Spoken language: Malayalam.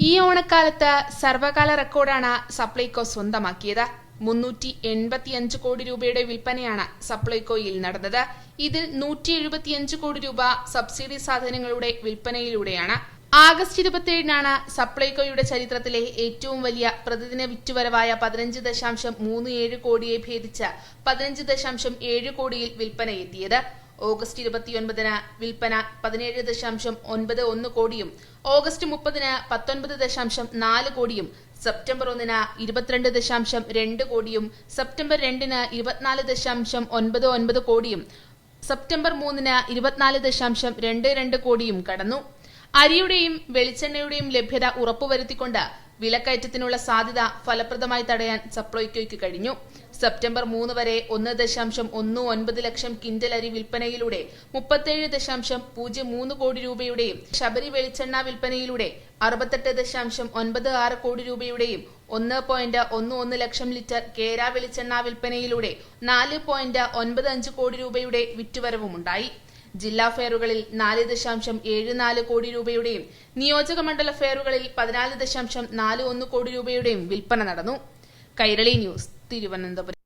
ഈ ഓണക്കാലത്ത് സർവകാല റെക്കോർഡാണ് സപ്ലൈകോ സ്വന്തമാക്കിയത്. മുന്നൂറ്റി എൺപത്തിയഞ്ച് കോടി രൂപയുടെ വിൽപ്പനയാണ് സപ്ലൈകോയിൽ നടന്നത്. ഇതിൽ നൂറ്റി എഴുപത്തിയഞ്ച് കോടി രൂപ സബ്സിഡി സാധനങ്ങളുടെ വിൽപ്പനയിലൂടെയാണ്. ആഗസ്റ്റ് ഇരുപത്തിയേഴിനാണ് സപ്ലൈകോയുടെ ചരിത്രത്തിലെ ഏറ്റവും വലിയ പ്രതിദിന വിറ്റുവരവായ പതിനഞ്ച് ദശാംശം മൂന്ന് ഏഴ് കോടിയെ ഭേദിച്ച് പതിനഞ്ച് ദശാംശം ഏഴ് കോടിയിൽ വിൽപ്പനയെത്തിയത്. ഓഗസ്റ്റ് ഇരുപത്തിയൊൻപതിന് വിൽപ്പന പതിനേഴ് ദശാംശം ഒൻപത് ഒന്ന് കോടിയും ഓഗസ്റ്റ് മുപ്പതിന് പത്തൊൻപത് ദശാംശം നാല് കോടിയും സെപ്റ്റംബർ ഒന്നിന് ഇരുപത്തിരണ്ട് ദശാംശം രണ്ട് കോടിയും സെപ്റ്റംബർ രണ്ടിന് ഇരുപത്തിനാല് ദശാംശം ഒൻപത് ഒൻപത് കോടിയും സെപ്റ്റംബർ മൂന്നിന് ഇരുപത്തിനാല് ദശാംശം രണ്ട് രണ്ട് കോടിയും കടന്നു. അരിയുടെയും വെളിച്ചെണ്ണയുടെയും ലഭ്യത ഉറപ്പുവരുത്തിക്കൊണ്ട് വിലക്കയറ്റത്തിനുള്ള സാധ്യത ഫലപ്രദമായി തടയാൻ സപ്ലൈകോയ്ക്ക് കഴിഞ്ഞു. സെപ്റ്റംബർ മൂന്ന് വരെ ഒന്ന് ദശാംശം ഒന്ന് ഒൻപത് ലക്ഷം കിൻഡൽ അരി വിൽപ്പനയിലൂടെ മുപ്പത്തേഴ് ദശാംശം പൂജ്യം മൂന്ന് കോടി രൂപയുടെയും ശബരി വെളിച്ചെണ്ണ വിൽപ്പനയിലൂടെ അറുപത്തെട്ട് ദശാംശം ഒൻപത് ആറ് കോടി രൂപയുടെയും ഒന്ന് പോയിന്റ് ഒന്ന് ഒന്ന് ലക്ഷം ലിറ്റർ കേര വെളിച്ചെണ്ണ വിൽപ്പനയിലൂടെ നാല് പോയിന്റ് ഒൻപത് അഞ്ച് കോടി രൂപയുടെ വിറ്റുവരവുമുണ്ടായി. ജില്ലാ ഫെയറുകളിൽ നാല് ദശാംശം ഏഴ് നാല് കോടി രൂപയുടെയും നിയോജക മണ്ഡല ഫെയറുകളിൽ പതിനാല് ദശാംശം നാല് ഒന്ന് കോടി രൂപയുടെയും വിൽപ്പന നടന്നു. കൈരളി ന്യൂസ്. തിരുവനന്തപുരം